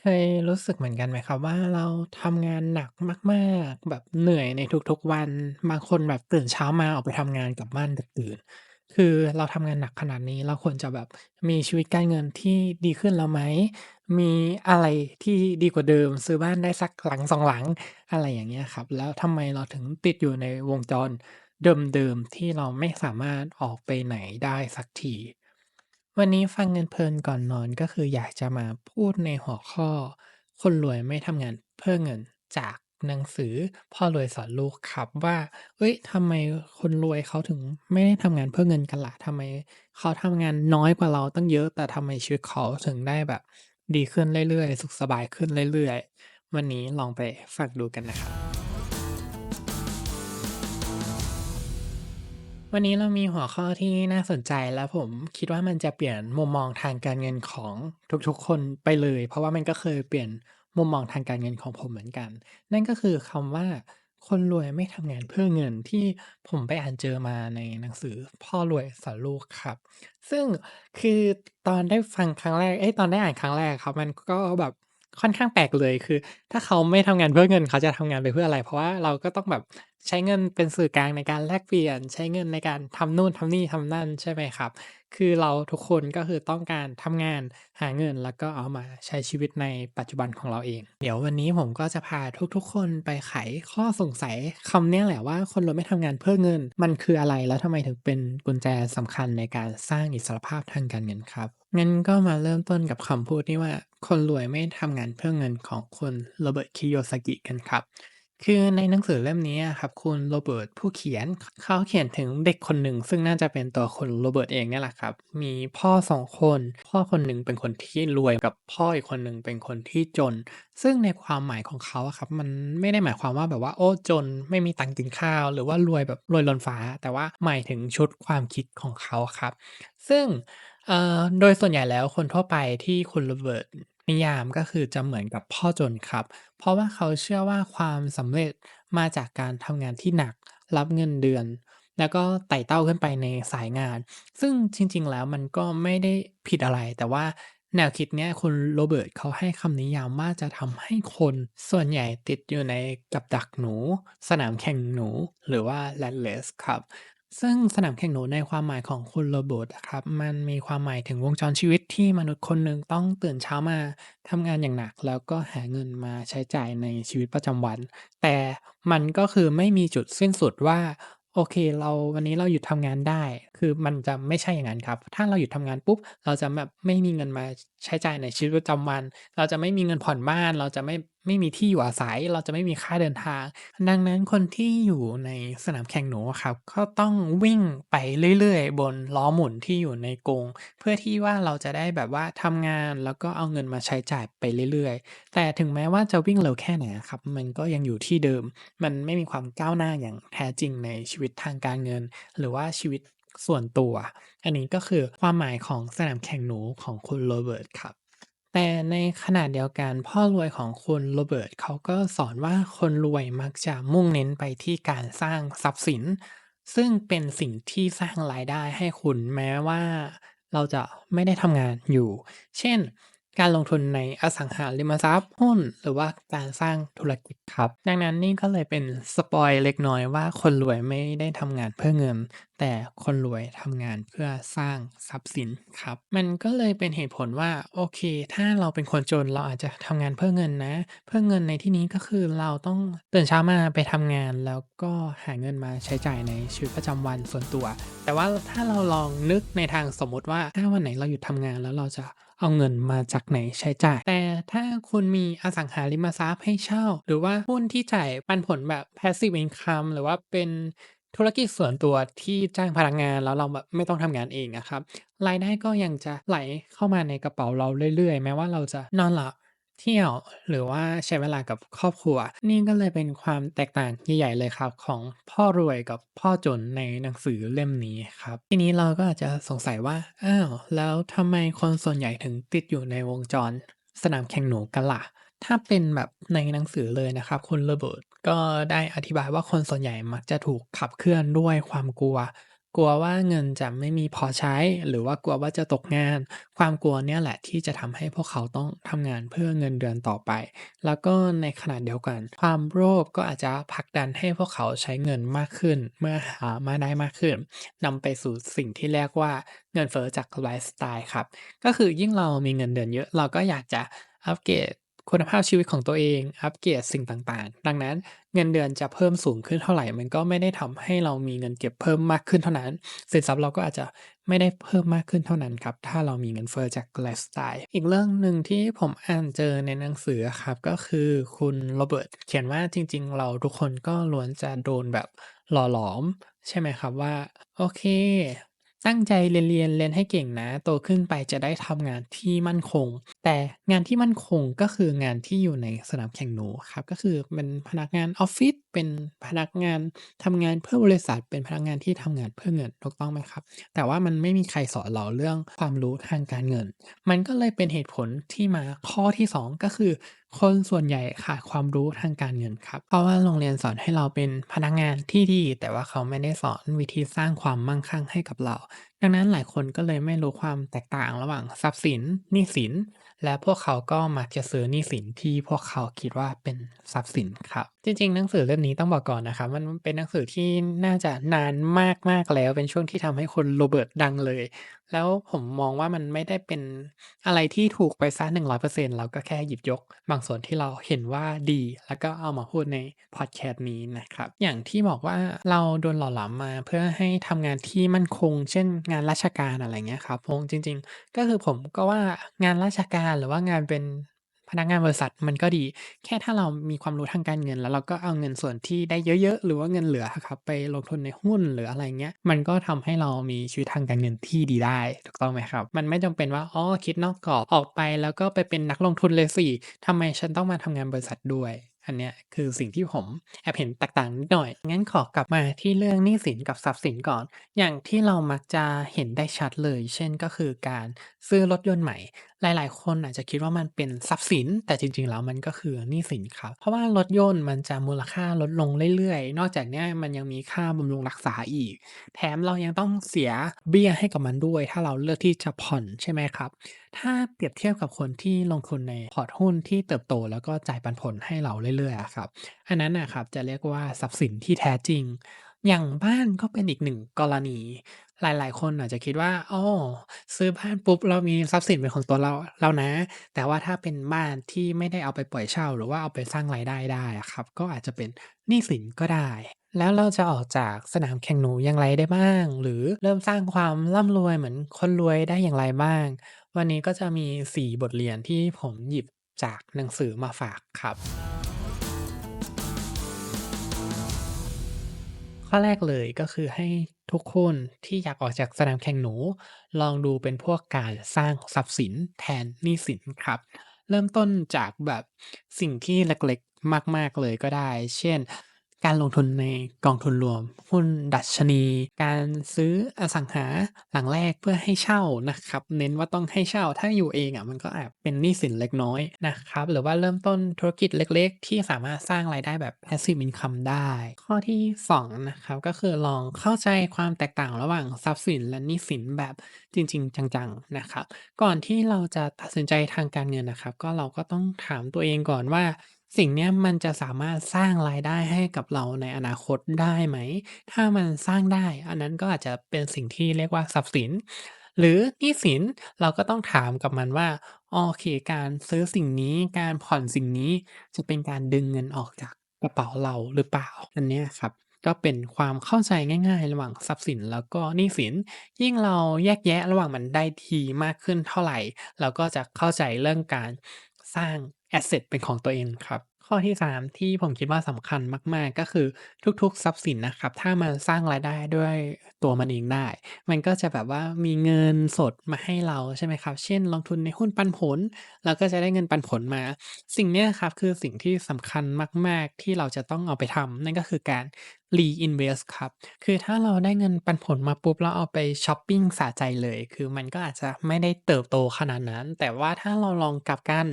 เคยรู้สึกเหมือนกันไหมครับว่า เราทำงานหนักมาก ๆ แบบเหนื่อยในทุก ๆ วัน บางคนแบบตื่นเช้ามาออกไปทำงานกลับบ้านดึกดื่น คือเราทำงานหนักขนาดนี้ เราควรจะแบบมีชีวิตการเงินที่ดีขึ้นแล้วไหม มีอะไรที่ดีกว่าเดิม ซื้อบ้านได้สักหลังสองหลัง อะไรอย่างเงี้ยครับ แล้วทำไมเราถึงติดอยู่ในวงจรเดิม ๆ ที่เราไม่สามารถออกไปไหนได้สักที วันนี้ฟังเงินเพลินก่อนนอน ก็คืออยากจะมาพูดในหัวข้อ คนรวยไม่ทำงานเพื่อเงิน จากหนังสือพ่อรวยสอนลูกครับว่า เอ้ยทำไมคนรวยเขาถึงไม่ได้ทำงานเพื่อเงินกันล่ะทำไมเขาทำงานน้อยกว่าเราตั้งเยอะ แต่ทำไมชีวิตเขาถึงได้แบบ ดีขึ้นเรื่อยๆ สุขสบายขึ้นเรื่อยๆ วันนี้ลองไปฟังดูกันนะครับ วันนี้เรามีหัวข้อที่น่าสนใจแล้วผมคิดว่ามันจะเปลี่ยนมุมมองทางการเงินของทุกๆ คนไปเลย เพราะว่ามันก็เคยเปลี่ยนมุมมองทางการเงินของผมเหมือนกัน นั่นก็คือคำว่า คนรวยไม่ทำงานเพื่อเงินที่ผมไปอ่านเจอมาในหนังสือพ่อรวยสอนลูกครับ ซึ่งคือตอนได้ฟังครั้งแรกเอ๊ยตอนได้อ่านครั้งแรกครับ มันก็แบบค่อนข้างแปลกเลยคือ ถ้าเขาไม่ทำงานเพื่อเงิน เขาจะทำงานไปเพื่ออะไร เพราะว่าเราก็ต้องแบบ ใช้เงินเป็นสื่อกลางในการแลกเปลี่ยน ใช้เงินในการทำนู่นทำนี่ทำนั่นใช่ไหมครับ คือเราทุกคนก็คือต้องการทำงานหาเงินแล้วก็เอามาใช้ชีวิตในปัจจุบันของเราเอง เดี๋ยววันนี้ผมก็จะพาทุกๆ คนไปไขข้อสงสัยคำนี้แหละว่าคนเราไม่ทำงานเพื่อเงิน มันคืออะไรแล้วทำไมถึงเป็นกุญแจสำคัญในการสร้างอิสรภาพทางการเงินครับงั้นก็มาเริ่มต้นกับคำพูดที่ว่า คนรวยไม่ทำงานเพื่อเงินของคุณโรเบิร์ตคิโยซากิกันครับ คือในหนังสือเล่มนี้อะครับคุณโรเบิร์ตผู้เขียน เขาเขียนถึงเด็กคนหนึ่ง ซึ่งน่าจะเป็นตัวคุณโรเบิร์ตเองเนี่ยแหละครับ มีพ่อสองคน พ่อคนหนึ่งเป็นคนที่รวยกับพ่ออีกคนหนึ่งเป็นคนที่จน ซึ่งในความหมายของเขาอะครับ มันไม่ได้หมายความว่าแบบว่า โอ้ จนไม่มีตังค์กินข้าว หรือว่ารวยแบบรวยล้นฟ้า แต่ว่าหมายถึงชุดความคิดของเขาครับ ซึ่งเอ่อโดยส่วนใหญ่แล้วคนทั่วไปที่คุณโรเบิร์ต นิยามก็คือจะเหมือนกับพ่อจนครับ เพราะว่าเขาเชื่อว่าความสำเร็จมาจากการทำงานที่หนัก รับเงินเดือน แล้วก็ไต่เต้าขึ้นไปในสายงาน ซึ่งจริง ๆ แล้วมันก็ไม่ได้ผิดอะไร แต่ว่าแนวคิดเนี้ยคุณโรเบิร์ตเขาให้คำนิยามว่าจะทำให้คนส่วนใหญ่ติดอยู่ในกับดักหนู สนามแข่งหนู หรือว่า Rat Race ครับ ซึ่งสนามแข่งหนูในความหมายของคุณโรเบิร์ตอะครับ มันมีความหมายถึงวงจรชีวิตที่มนุษย์คนหนึ่งต้องตื่นเช้ามาทำงานอย่างหนัก แล้วก็หาเงินมาใช้จ่ายในชีวิตประจำวัน แต่มันก็คือไม่มีจุดสิ้นสุดว่า โอเค เราวันนี้เราหยุดทำงานได้ คือมันจะไม่ใช่อย่างนั้นครับ ถ้าเราหยุดทำงานปุ๊บ เราจะแบบไม่มีเงินมาใช้จ่ายในชีวิตประจำวัน เราจะไม่มีเงินผ่อนบ้าน เราจะไม่ ไม่มีที่อยู่อาศัย เราจะไม่มีค่าเดินทาง ดังนั้นคนที่อยู่ในสนามแข่งหนูครับ ก็ต้องวิ่งไปเรื่อยๆ บนล้อหมุนที่อยู่ในกรงเพื่อที่ว่าเราจะได้แบบว่าทำงานแล้วก็เอาเงินมาใช้จ่ายไปเรื่อยๆ แต่ถึงแม้ว่าจะวิ่งเร็วแค่ไหนครับ มันก็ยังอยู่ที่เดิม มันไม่มีความก้าวหน้าอย่างแท้จริงในชีวิตทางการเงิน หรือว่าชีวิตส่วนตัว อันนี้ก็คือความหมายของสนามแข่งหนูของคุณโรเบิร์ตครับ แต่ในขณะเดียวกันพ่อรวยของคุณโรเบิร์ตเขาก็สอนว่าคนรวยมักจะมุ่งเน้นไปที่การสร้างทรัพย์สิน ซึ่งเป็นสิ่งที่สร้างรายได้ให้คุณแม้ว่า เราจะไม่ได้ทำงานอยู่ เช่น การลงทุนในอสังหาริมทรัพย์หุ้น หรือว่าการสร้างธุรกิจครับ ดังนั้นนี่ก็เลยเป็นสปอยเล็กน้อยว่าคนรวยไม่ได้ทำงานเพื่อเงิน แต่คนรวยทำงานเพื่อสร้างทรัพย์สินครับ มันก็เลยเป็นเหตุผลว่าโอเค ถ้าเราเป็นคนจนเราอาจจะทำงานเพื่อเงินนะ เพื่อเงินในที่นี้ก็คือเราต้องตื่นเช้ามาไปทำงานแล้วก็หาเงินมาใช้จ่ายในชีวิตประจำวันส่วนตัว แต่ว่าถ้าเราลองนึกในทางสมมติว่าถ้าวันไหนเราหยุดทำงานแล้วเราจะเอาเงินมาจากไหนใช้จ่าย แต่ถ้าคุณมีอสังหาริมทรัพย์ให้เช่า หรือว่าหุ้นที่จ่ายปันผลแบบ Passive Income หรือว่าเป็นธุรกิจส่วนตัวที่จ้างพนักงานแล้วเราแบบไม่ต้องทำงานเองอะครับรายได้ก็ยังจะไหลเข้ามาในกระเป๋าเราเรื่อยๆ แม้ว่าเราจะนอนหลับ เที่ยว หรือว่าใช้เวลากับครอบครัว นี่ก็เลยเป็นความแตกต่างใหญ่ๆเลยครับของพ่อรวยกับพ่อจนในหนังสือเล่มนี้ครับ ทีนี้เราก็อาจจะสงสัยว่าอ้าวแล้วทำไมคนส่วนใหญ่ถึงติดอยู่ในวงจร สนามแข่งหนูกันล่ะถ้าเป็นแบบในหนังสือเลยนะครับคุณโรเบิร์ตก็ได้อธิบายว่าคนส่วนใหญ่มักจะถูกขับเคลื่อนด้วยความกลัว กลัวว่าเงินจะไม่มีพอใช้ หรือว่ากลัวว่าจะตกงาน ความกลัวเนี่ยแหละที่จะทำให้พวกเขาต้องทำงานเพื่อเงินเดือนต่อไป แล้วก็ในขณะเดียวกัน ความโลภก็อาจจะผลักดันให้พวกเขาใช้เงินมากขึ้น เมื่อหามาได้มากขึ้นนำไปสู่สิ่งที่เรียกว่าเงินเฟ้อจากไลฟ์สไตล์ครับ ก็คือยิ่งเรามีเงินเดือนเยอะเราก็อยากจะอัปเกรด คุณภาพชีวิตของตัวเอง อัปเกรดสิ่งต่างๆ ดังนั้นเงินเดือนจะเพิ่มสูงขึ้นเท่าไหร่ มันก็ไม่ได้ทำให้เรามีเงินเก็บเพิ่มมากขึ้นเท่านั้น สินทรัพย์เราก็อาจจะไม่ได้เพิ่มมากขึ้นเท่านั้นครับ ถ้าเรามีเงินเฟ้อจากไลฟ์สไตล์ อีกเรื่องหนึ่งที่ผมอ่านเจอในหนังสือครับ ก็คือคุณโรเบิร์ตเขียนว่าจริง ๆ เราทุกคนก็ล้วนจะโดนแบบหล่อหลอม ใช่ไหมครับว่า โอเค ตั้งใจเรียนๆเรียนให้เก่งนะ โตขึ้นไปจะได้ทำงานที่มั่นคง แต่งานที่มั่นคงก็คืองานที่อยู่ในสนามแข่งหนูครับ ก็คือเป็นพนักงานออฟฟิศเป็นพนักงานทำงานเพื่อบริษัท เป็นพนักงานที่ทำงานเพื่อเงินถูกต้องไหมครับ แต่ว่ามันไม่มีใครสอนเราเรื่องความรู้ทางการเงิน มันก็เลยเป็นเหตุผลที่มาข้อที่ 2 ก็คือ คนส่วนใหญ่ขาดความรู้ทางการเงินครับ เพราะว่าโรงเรียนสอนให้เราเป็นพนักงานที่ดี แต่ว่าเขาไม่ได้สอนวิธีสร้างความมั่งคั่งให้กับเรา ดังนั้นหลายคนก็เลยไม่รู้ความแตกต่างระหว่างทรัพย์สินหนี้สิน และพวกเขาก็มักจะซื้อหนี้สินที่พวกเขาคิดว่าเป็นทรัพย์สินครับ จริงๆ หนังสือเล่มนี้ต้องบอกก่อนนะครับ มันเป็นหนังสือที่น่าจะนานมากๆแล้ว เป็นช่วงที่ทำให้คุณโรเบิร์ตดังเลย แล้วผมมองว่ามันไม่ได้เป็นอะไรที่ถูกไปเสีย100%เซ็นต์เราก็แค่หยิบยก บางส่วนที่เราเห็นว่าดี แล้วก็เอามาพูดในพอดแคสต์นี้นะครับ อย่างที่บอกว่าเราโดนหล่อหลอมมาเพื่อให้ทำงานที่มั่นคง เช่นงานราชการ อะไรเงี้ยครับผมจริง ๆ ก็คือผมก็ว่างานราชการ หรือว่างานเป็นพนักงานบริษัทมันก็ดี แค่ถ้าเรามีความรู้ทางการเงิน แล้วเราก็เอาเงินส่วนที่ได้เยอะ ๆ หรือว่าเงินเหลืออะครับ ไปลงทุนในหุ้นหรืออะไรเงี้ย มันก็ทำให้เรามีชีวิตทางการเงินที่ดีได้ ถูกต้องไหมครับ มันไม่จำเป็นว่า อ๋อ คิดนอกกรอบ ออกไปแล้วก็ไปเป็นนักลงทุนเลยสิทำไมฉันต้องมาทำงานบริษัทด้วย อันเนี้ยคือสิ่งที่ผมแอบเห็นแตกต่างนิดหน่อย งั้นขอกลับมาที่เรื่องหนี้สินกับทรัพย์สินก่อน อย่างที่เรามักจะเห็นได้ชัดเลย เช่นก็คือการซื้อรถยนต์ใหม่ หลาย ๆ คนอาจจะคิดว่ามันเป็นทรัพย์สิน แต่จริง ๆ แล้วมันก็คือหนี้สินครับ เพราะว่ารถยนต์มันจะมูลค่าลดลงเรื่อย ๆ นอกจากนี้มันยังมีค่าบำรุงรักษาอีก แถมเรายังต้องเสียเบี้ยให้กับมันด้วย ถ้าเราเลือกที่จะผ่อนใช่ไหมครับ ถ้าเปรียบเทียบกับคนที่ลงทุนในพอร์ตหุ้นที่เติบโต แล้วก็จ่ายปันผลให้เราเรื่อยๆครับ อันนั้นนะครับจะเรียกว่าทรัพย์สินที่แท้จริง อย่างบ้านก็เป็นอีกหนึ่งกรณี หลายๆ คนอาจจะคิดว่าอ้อซื้อบ้านปุ๊บเรามีทรัพย์สินเป็นของตัวเราแล้วนะ แต่ว่าถ้าเป็นบ้านที่ไม่ได้เอาไปปล่อยเช่า หรือว่าเอาไปสร้างรายได้ได้ครับ ก็อาจจะเป็นหนี้สินก็ได้แล้วเราจะออกจากสนามแข่งหนูอย่างไรได้บ้าง หรือเริ่มสร้างความร่ำรวยเหมือนคนรวยได้อย่างไรบ้าง วันนี้ก็จะมี 4 บทเรียนที่ผมหยิบจากหนังสือมาฝากครับ ข้อแรกเลยก็คือให้ทุกคนที่อยากออกจากสนามแข่งหนู ลองดูเป็นพวกการสร้างทรัพย์สินแทนหนี้สินครับ เริ่มต้นจากแบบสิ่งที่เล็กๆ มาก ๆ เลยก็ได้ เช่น การลงทุนในกองทุนรวม หุ้นดัชนี การซื้ออสังหาหลังแรกเพื่อให้เช่านะครับ เน้นว่าต้องให้เช่าถ้าอยู่เองอะมันก็แอบเป็นหนี้สินเล็กน้อยนะครับ หรือว่าเริ่มต้นธุรกิจเล็กๆ ที่สามารถสร้างรายได้แบบ Passive Income ได้ ข้อที่2นะครับก็คือลองเข้าใจความแตกต่างระหว่างทรัพย์สินและหนี้สินแบบจริง ๆ จังๆนะครับ ก่อนที่เราจะตัดสินใจทางการเงินนะครับ ก็เราก็ต้องถามตัวเองก่อนว่า สิ่งเนี้ยมันจะสามารถสร้างรายได้ให้กับเราในอนาคตได้ไหม ถ้ามันสร้างได้ อันนั้นก็อาจจะเป็นสิ่งที่เรียกว่าทรัพย์สิน หรือหนี้สินเราก็ต้องถามกับมันว่าโอเคการซื้อสิ่งนี้การผ่อนสิ่งนี้จะเป็นการดึงเงินออกจากกระเป๋าเราหรือเปล่าอันเนี้ยครับก็เป็นความเข้าใจง่ายๆ ระหว่างทรัพย์สินแล้วก็หนี้สิน ยิ่งเราแยกแยะระหว่างมันได้ดีมากขึ้นเท่าไหร่ เราก็จะเข้าใจเรื่องการ สร้างแอสเซตเป็นของตัวเองครับข้อที่ 3 ที่ผมคิดว่าสำคัญมาก ๆ ก็คือทุกๆ ทรัพย์สินนะครับ ถ้ามันสร้างรายได้ด้วยตัวมันเองได้ มันก็จะแบบว่ามีเงินสดมาให้เราใช่ไหมครับ เช่น ลงทุนในหุ้นปันผลเราก็จะได้เงินปันผลมา สิ่งนี้ครับคือสิ่งที่สำคัญมาก ๆ ที่เราจะต้องเอาไปทำนั่นก็คือการ Reinvest ครับ คือถ้าเราได้เงินปันผลมาปุ๊บแล้วเอาไปช้อปปิ้งสะใจเลย คือมันก็อาจจะไม่ได้เติบโตขนาดนั้น แต่ว่าถ้าเราลองกลับกัน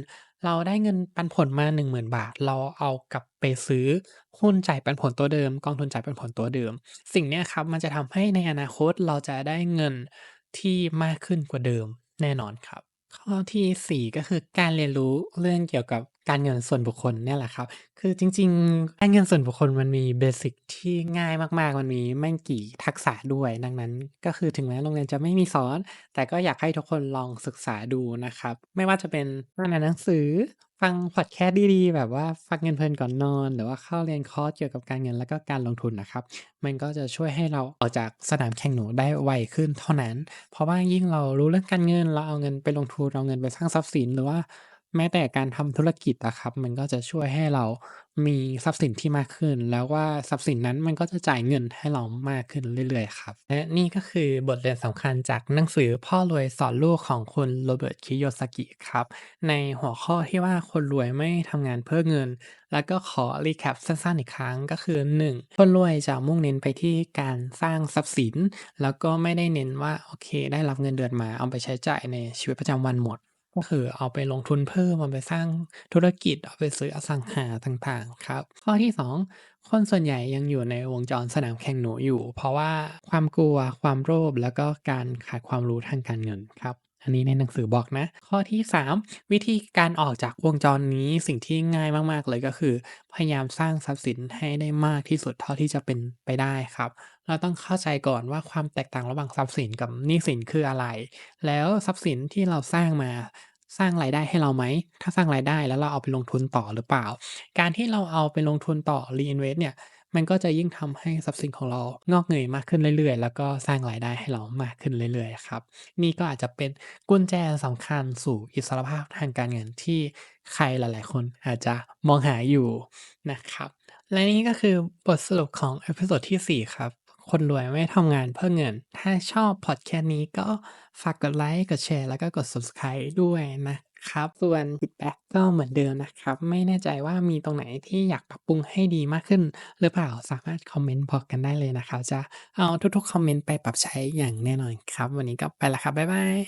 เราได้เงินปันผลมา 10,000 บาท เราเอากลับไปซื้อหุ้นจ่ายปันผลตัวเดิม กองทุนจ่ายปันผลตัวเดิม สิ่งนี้ครับมันจะทำให้ในอนาคตเราจะได้เงินที่มากขึ้นกว่าเดิมแน่นอนครับ ข้อที่ 4 ก็คือการเรียนรู้เรื่องเกี่ยวกับการเงินส่วนบุคคลเนี่ยแหละครับ คือจริง ๆ การเงินส่วนบุคคลมันมีเบสิกที่ง่ายมากๆ มันมีไม่กี่ทักษะด้วย ดังนั้น ก็คือถึงแม้โรงเรียนจะไม่มีสอน แต่ก็อยากให้ทุกคนลองศึกษาดูนะครับ ไม่ว่าจะเป็นหน้านหนังสือ ฟังพอดแคสต์ดีๆ แบบว่าฟังเงินเพลินก่อนนอน หรือว่าเข้าเรียนคอร์สเกี่ยวกับการเงินแล้วก็การลงทุนนะครับ มันก็จะช่วยให้เราออกจากสนามแข่งหนูได้ไวขึ้นเท่านั้น เพราะว่ายิ่งเรารู้เรื่องการเงินเราเอาเงินไปลงทุนเอาเงินไปสร้างทรัพย์สินหรือว่า แม้แต่การทำธุรกิจอะครับ มันก็จะช่วยให้เรามีทรัพย์สินที่มากขึ้น แล้วว่าทรัพย์สินนั้นมันก็จะจ่ายเงินให้เรามากขึ้นเรื่อยๆครับ และนี่ก็คือบทเรียนสำคัญจากหนังสือพ่อรวยสอนลูกของคุณ Robert Kiyosaki ครับ ในหัวข้อที่ว่าคนรวยไม่ทำงานเพื่อเงิน แล้วก็ขอ recap สั้นๆอีกครั้งก็คือ 1 คนรวยจะมุ่งเน้นไปที่การสร้างทรัพย์สิน แล้วก็ไม่ได้เน้นว่าโอเค ได้รับเงินเดือนมาเอาไปใช้จ่ายในชีวิตประจำวันหมด ก็คือเอาไปลงทุนเพิ่มเอาไปสร้างธุรกิจเอาไปซื้ออสังหาต่างๆครับ ข้อที่ 2 คนส่วนใหญ่ยังอยู่ในวงจรสนามแข่งหนูอยู่ เพราะว่าความกลัวความโลภแล้วก็การขาดความรู้ทางการเงินครับ อันนี้ในหนังสือบอกนะ ข้อที่ 3 วิธีการออกจากวงจรนี้สิ่งที่ง่ายมากๆเลยก็คือ พยายามสร้างทรัพย์สินให้ได้มากที่สุดเท่าที่จะเป็นไปได้ครับ เราต้องเข้าใจก่อนว่าความแตกต่างระหว่างทรัพย์สินกับหนี้สินคืออะไร แล้วทรัพย์สินที่เราสร้างมาสร้างรายได้ให้เราไหม ถ้าสร้างรายได้แล้วเราเอาไปลงทุนต่อหรือเปล่า การที่เราเอาไปลงทุนต่อ reinvest เนี่ย มันก็จะยิ่งทำให้ทรัพย์สินของเรางอกเงยมากขึ้นเรื่อยๆ แล้วก็สร้างรายได้ให้เรามากขึ้นเรื่อยๆครับนี่ก็อาจจะเป็นกุญแจสำคัญสู่อิสรภาพทางการเงินที่ใครหลายๆ คนอาจจะมองหาอยู่นะครับและนี่ก็คือบทสรุปของเอพิโซดที่ 4 ครับ คนรวยไม่ทำงานเพื่อเงิน ถ้าชอบพอดแคสต์นี้ก็ฝากกดไลก์กดแชร์ แล้วก็กด Subscribe ด้วยนะ ครับ ส่วนฟีดแบ็กก็เหมือนเดิมนะครับ ไม่แน่ใจว่ามีตรงไหนที่อยากปรับปรุงให้ดีมากขึ้น หรือเปล่าสามารถคอมเมนต์บอกกันได้เลยนะครับ จะเอาทุกๆคอมเมนต์ไปปรับใช้อย่างแน่นอนครับ วันนี้ก็ไปละครับบ๊ายบาย